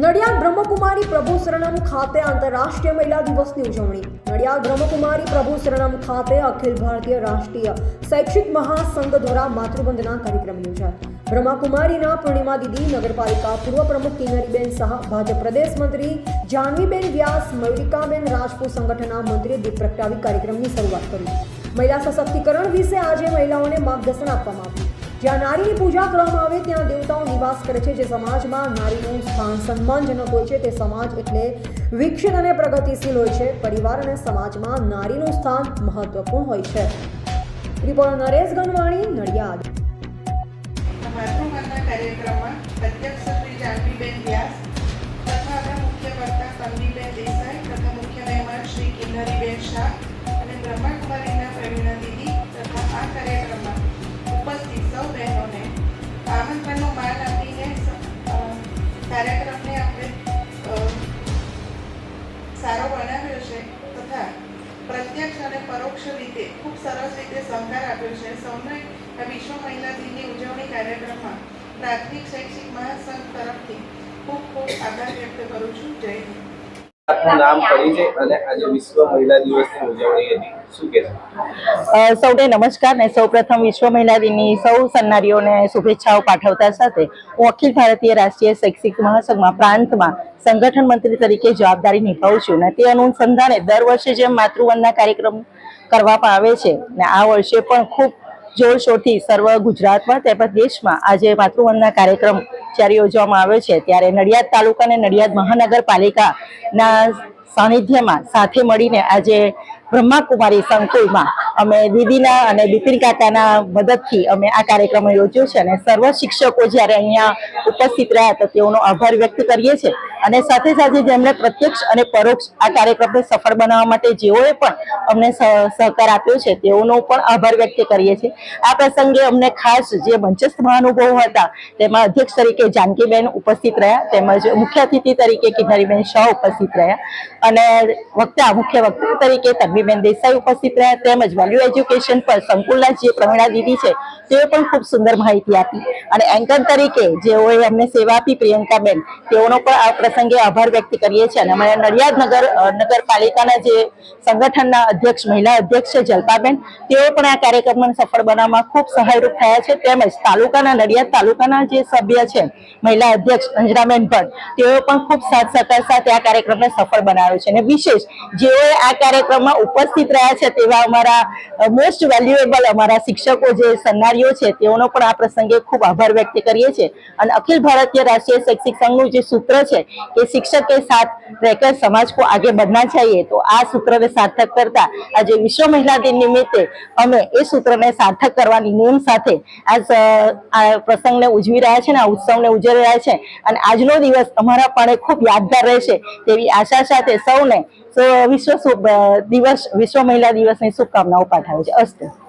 નડિયાદ બ્રહ્મકુમારી પ્રભુ શરણમ ખાતે આંતરરાષ્ટ્રીય મહિલા દિવસની ઉજવણી. નડિયાદ બ્રહ્મકુમારી પ્રભુ શરણમ ખાતે અખિલ ભારતીય રાષ્ટ્રીય શૈક્ષિક મહાસંઘ દ્વારા માતૃવંદના કાર્યક્રમ યોજાયો. બ્રહ્માકુમારીના પૂર્ણિમા દીદી, નગરપાલિકા પૂર્વ પ્રમુખ કિનરીબેન શાહ, ભાજપ પ્રદેશ મંત્રી જાનવીબેન વ્યાસ, મયુરિકાબેન રાજપૂત સંગઠનના મંત્રી દીપ પ્રગટાવી કાર્યક્રમની શરૂઆત કરી. મહિલા સશક્તિકરણ વિશે આજે મહિલાઓને માર્ગદર્શન આપવામાં આવ્યું. જ્યાં નારીની પૂજા કરવામાં આવે ત્યાં દેવતાઓ નિવાસ કરે છે. જે સમાજમાં નારીનું સ્થાન સન્માનજનક હોય છે. તે સમાજ એટલે વિકસિત અને પ્રગતિશીલ હોય છે. પરિવાર અને સમાજમાં નારીનું સ્થાન મહત્વપૂર્ણ હોય છે. રિપોર્ટર નરેશ ગણવાણી નડિયાદ. કાર્યક્રમમાં અધ્યક્ષ શ્રી જાનવીબેન વ્યાસ તથા મુખ્ય વક્તા તન્વીબેન દેસાઈ તથા મુખ્ય મહેમાન શ્રી કિન્નરીબેન શાહ છે. સૌને આ વિશ્વ મહિલા દિનની ઉજવણી કાર્યક્રમમાં પ્રાથમિક શૈક્ષિક મહાસંઘ તરફથી ખૂબ ખૂબ આભાર વ્યક્ત કરું છું. જય હિન્દ. આપનું નામ પરિચય અને આજે વિશ્વ મહિલા દિવસની ઉજવણી હતી. શું કહેશો? અ, સૌને નમસ્કાર ને સૌપ્રથમ વિશ્વ મહિલા દિનની સૌ સન્નારીઓને શુભેચ્છાઓ પાઠવતા સાથે હું અખિલ ભારતીય રાષ્ટ્રીય શૈક્ષિક મહાસંઘમાં પ્રાંતમાં સંગઠન મંત્રી તરીકે જવાબદારી નિભાવું છું ને તે અનુસંધાને દર વર્ષે જેમ માતૃવંદના કાર્યક્રમ કરવામાં આવે છે. ને આ વર્ષે પણ ખૂબ જોરશોરથી સર્વ ગુજરાતમાં તેમજ દેશમાં આજે માતૃવંદના કાર્યક્રમ જ્યારે યોજવામાં આવ્યો છે, ત્યારે નડિયાદ તાલુકા અને નડિયાદ મહાનગરપાલિકાના સાનિધ્યમાં સાથે મળીને આજે બ્રહ્માકુમારી સંકુલમાં અમે દીદીના અને બિપિન કાકાના મદદથી અમે આ કાર્યક્રમ યોજ્યો છે અને સર્વ શિક્ષકો જ્યારે અહીંયા ઉપસ્થિત રહ્યા તો તેઓનો આભાર વ્યક્ત કરીએ છીએ. અને સાથે સાથે જેમણે પ્રત્યક્ષ અને પરોક્ષ આ કાર્યક્રમને સફળ બનાવવા માટે જેઓએ પણ અમને સહકાર આપ્યો છે, તેઓનો પણ આભાર વ્યક્ત કરીએ છીએ. આ પ્રસંગે અમને ખાસ જે મંચસ્થ મહાનુભાવો હતા, તેમાં અધ્યક્ષ તરીકે જાનકીબેન ઉપસ્થિત રહ્યા, તેમજ મુખ્ય અતિથિ તરીકે કિન્નરીબેન શાહ ઉપસ્થિત રહ્યા અને વક્તા, મુખ્ય વક્તા તરીકે તન્વીબેન દેસાઈ ઉપસ્થિત રહ્યા, તેમજ વેલ્યુ એજ્યુકેશન પર સંકુલના જે પ્રવીણા દીદી છે, તેઓ પણ ખૂબ સુંદર માહિતી આપી અને એન્કર તરીકે જેઓએ અમને સેવા આપી પ્રિયંકાબેન, તેઓનો પણ આ પ્રસંગે આભાર વ્યક્ત કરીએ છીએ અને અમારા નડિયાદનગર નગરપાલિકાના જે સંગઠનના અધ્યક્ષ, મહિલા અધ્યક્ષ છે જલપાબેન, તેઓ પણ આ કાર્યક્રમને સફળ બનાવવામાં ખૂબ સહાયરૂપ થયા છે. તેમજ તાલુકાના, નડિયાદ તાલુકાના જે સભ્ય છે, મહિલા અધ્યક્ષ અંજરાબેન ભટ્ટ, તેઓ પણ ખૂબ સાથ સહકાર સાથે આ કાર્યક્રમને સફળ બનાવ્યો છે. અને વિશેષ જેઓએ આ કાર્યક્રમમાં ઉપસ્થિત રહ્યા છે તેવા અમારા મોસ્ટ વેલ્યુએબલ અમારા શિક્ષકો જે સન્નારીઓ છે, તેઓનો પણ આ પ્રસંગે ખૂબ આભાર વ્યક્ત કરીએ છીએ. અને અખિલ ભારતીય રાષ્ટ્રીય શૈક્ષિક સંઘનું જે સૂત્ર છે કે शिक्षक સાથ साथ સમાજ કો આગે आगे बढ़ना તો આ आ सूत्र ने सार्थक करता आज विश्व महिला दिन અમે એ સૂત્રને સાર્થક કરવાની નેમ સાથે આજ આ પ્રસંગને ઉજવી રહ્યા છે ને, આ ઉત્સવને ઉજવી રહ્યા છે. અને આજનો દિવસ અમારા પણ ખૂબ યાદગાર રહેશે તેવી આશા સાથે સૌને વિશ્વ દિવસ, વિશ્વ મહિલા દિવસની શુભકામનાઓ પાઠવું છે. અસ્તુ.